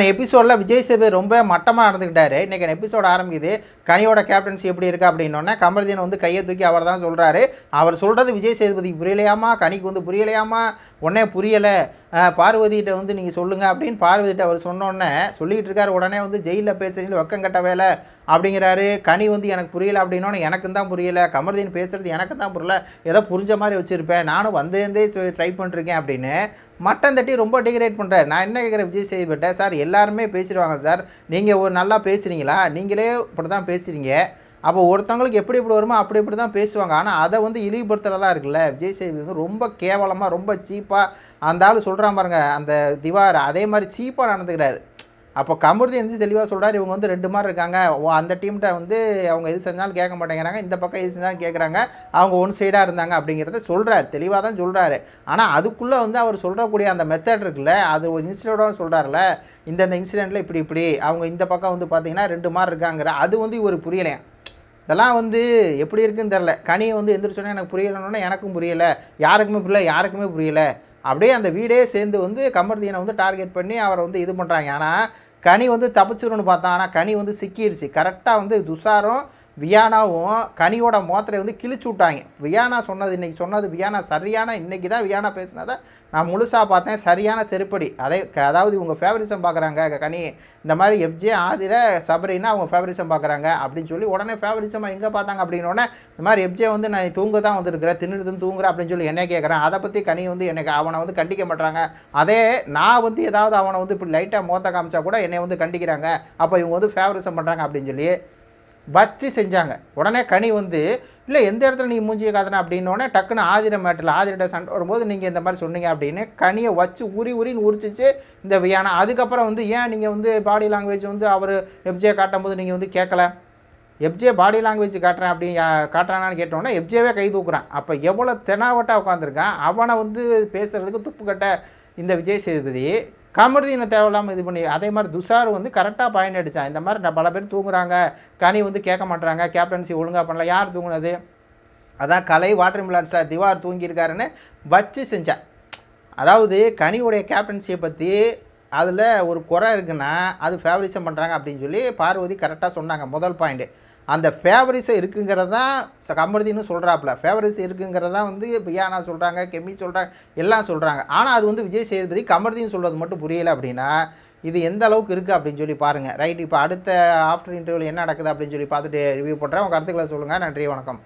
எபிசோடில் விஜய் சேது ரொம்ப மட்டமாக நடந்துக்கிட்டாரு இன்றைக்கி எபிசோட் ஆரம்பிக்குது. கனியோட கேப்டன்சி எப்படி இருக்குது அப்படின்னோடனே கமர்தீன் வந்து கையை தூக்கி அவர் தான் சொல்கிறாரு அவர் சொல்கிறது விஜய் சேதுபதிக்கு புரியலையாமா? கனிக்கு வந்து புரியலையாமா? உடனே புரியலை. பார்வதிகிட்ட வந்து நீங்கள் சொல்லுங்கள் அப்படின்னு பார்வதிகிட்ட அவர் சொன்னோடனே சொல்லிகிட்டு இருக்கார். உடனே வந்து ஜெயிலில் பேசுகிறீங்களே வெக்கம் கட்ட வேலை அப்படிங்கிறாரு. கனி வந்து எனக்கு புரியலை அப்படின்னோடனே எனக்கும் தான் புரியலை. கமர்தீன் பேசுகிறது எனக்கு தான் புரியல. ஏதோ புரிஞ்ச மாதிரி வச்சுருப்பேன். நானும் வந்தேந்தே ட்ரை பண்ணிருக்கேன் அப்படின்னு மட்டன் தட்டி ரொம்ப டிகிரேட் பண்ணுறாரு நான் என்ன கேட்குறேன் விஜய் சேதுபட்ட சார் எல்லாருமே பேசிடுவாங்க சார். நீங்கள் ஒரு நல்லா பேசுகிறீங்களா நீங்களே இப்படி தான் பேசுகிறீங்க அப்போ ஒருத்தவங்களுக்கு எப்படி எப்படி வருமோ அப்படி இப்படி தான் பேசுவாங்க. ஆனால் அதை வந்து இழிவுபடுத்துகிறதா இருக்குல்ல? விஜய் சேதுபதி வந்து ரொம்ப கேவலமாக ரொம்ப சீப்பாக அந்த ஆள் சொல்கிறான் பாருங்க. அந்த திவார் அதே மாதிரி சீப்பாக நடந்துக்கிறாரு. அப்போ கமருதி எழுந்து தெளிவாக சொல்கிறார் இவங்க வந்து ரெண்டு மாதிரி இருக்காங்க. ஓ அந்த டீம்கிட்ட வந்து அவங்க எது செஞ்சாலும் கேட்க மாட்டேங்கிறாங்க. இந்த பக்கம் எது செஞ்சாலும் கேட்குறாங்க. அவங்க ஒன் சைடாக இருந்தாங்க அப்படிங்கிறத சொல்கிறார் தெளிவாக தான் சொல்கிறாரு ஆனால் அதுக்குள்ளே வந்து அவர் சொல்கிறக்கூடிய அந்த மெத்தட் இருக்குல்ல அது ஒரு இன்சிடெண்ட்டோட சொல்கிறார்ல இந்தந்த இன்சிடெண்ட்டில் இப்படி இப்படி அவங்க இந்த பக்கம் வந்து பார்த்திங்கன்னா ரெண்டு மாதிரி இருக்காங்கிற அது வந்து இவர் புரியலையா? இதெல்லாம் வந்து எப்படி இருக்குன்னு தெரில கனியை வந்து எந்திரிச்சோன்னே எனக்கு புரியலைன்னொன்னே எனக்கும் புரியலை. யாருக்குமே புரியல யாருக்குமே புரியலை. அப்படியே அந்த வீடே சேர்ந்து வந்து கமர்தீனை வந்து டார்கெட் பண்ணி அவரை வந்து இது பண்ணுறாங்க ஆனால் கனி வந்து தப்பிச்சிடணும்னு பார்த்தா ஆனால் கனி வந்து சிக்கிடுச்சு கரெக்டாக வந்து துஷாரும் வியானாவும் கனியோட மோத்திரை வந்து கிழிச்சு விட்டாங்க. வியானா சொன்னது இன்றைக்கி சொன்னது வியானா சரியான இன்றைக்கி தான் வியானா பேசினதை நான் முழுசாக பார்த்தேன். சரியான செருப்படி. அதே க- அதாவது இவங்க ஃபேவரிசம் பார்க்குறாங்க கனி இந்த மாதிரி எஃப்ஜே ஆதிர சபரினா அவங்க ஃபேவரிசம் பார்க்குறாங்க அப்படின்னு சொல்லி உடனே ஃபேவரிசமாக எங்கே பார்த்தாங்க அப்படின்னோடனே இந்த மாதிரி எஃப்ஜே வந்து நான் தூங்க தான் வந்திருக்கிறேன் தின்னுட்டு தூங்குறேன் அப்படின்னு சொல்லி என்ன கேட்குறேன். அதை பற்றி கனி வந்து எனக்கு அவனை வந்து கண்டிக்க மாட்டாங்க அதே நான் வந்து ஏதாவது அவனை வந்து இப்படி லைட்டாக மோத்த காமிச்சா கூட என்னை வந்து கண்டிக்கிறாங்க. அப்போ இவங்க வந்து ஃபேவரிசம் பண்ணுறாங்க அப்படின்னு சொல்லி வச்சு செஞ்சாங்க. உடனே கனி வந்து இல்லை எந்த இடத்துல நீ மூஞ்சியை காத்தின? அப்படின்னோடனே டக்குன்னு ஆதிர மேட்டில் ஆதிரிட்ட சண்டை வரும்போது நீங்கள் இந்த மாதிரி சொன்னீங்க அப்படின்னு கனியை வச்சு உரி உரின்னு உரிச்சிச்சு இந்த வியானா. அதுக்கப்புறம் வந்து ஏன் நீங்கள் வந்து பாடி லாங்குவேஜ் வந்து அவர் எப்ஜே காட்டும்போது நீங்கள் வந்து கேட்கல? எப்ஜே பாடி லாங்குவேஜ் காட்டுறேன் அப்படி காட்டுறானான்னு கேட்டோன்னா எப்ஜேவே கை தூக்குறான். அப்போ எவ்வளோ தெனாவட்டாக உட்காந்துருக்கான் அவனை வந்து பேசுகிறதுக்கு துப்பு கட்ட இந்த விஜய் சேதுபதி கமருதீனை தேவையில்லாமல் இது பண்ணி அதே மாதிரி துஷார் வந்து கரெக்டாக பாயிண்ட் அடித்தான் இந்த மாதிரி நான் பல பேர் தூங்குறாங்க. கனி வந்து கேட்க மாட்றாங்க. கேப்டன்சி ஒழுங்காக பண்ணல. யார் தூங்குனது? அதான் கலை வாட்டர் மிலான் சார் திவார் தூங்கியிருக்காருன்னு வச்சு செஞ்சேன் அதாவது கனியுடைய கேப்டன்சியை பற்றி அதில் ஒரு குறை இருக்குன்னா அது ஃபேவரிசம் பண்ணுறாங்க அப்படின்னு சொல்லி பார்வதி கரெக்டாக சொன்னாங்க. முதல் பாயிண்ட்டு அந்த ஃபேவரிஸை இருக்குங்கிறது தான் கமருதின்னு சொல்கிறாப்புல ஃபேவரிஸ் இருக்குங்கிறது தான் வந்து பியானா சொல்கிறாங்க கெமி சொல்கிறாங்க எல்லாம் சொல்கிறாங்க ஆனால் அது வந்து விஜய் சேதுபதி கமருதின்னு சொல்கிறது மட்டும் புரியலை அப்படின்னா இது எந்த அளவுக்கு இருக்குது அப்படின்னு சொல்லி பாருங்கள் ரைட் இப்போ அடுத்த ஆஃப்டர் இன்டர்வியூவில் என்ன நடக்குது அப்படின்னு சொல்லி பார்த்துட்டு ரிவ்யூ பண்ணுறேன் உங்கள் கருத்துக்களை சொல்லுங்கள் நன்றி வணக்கம்.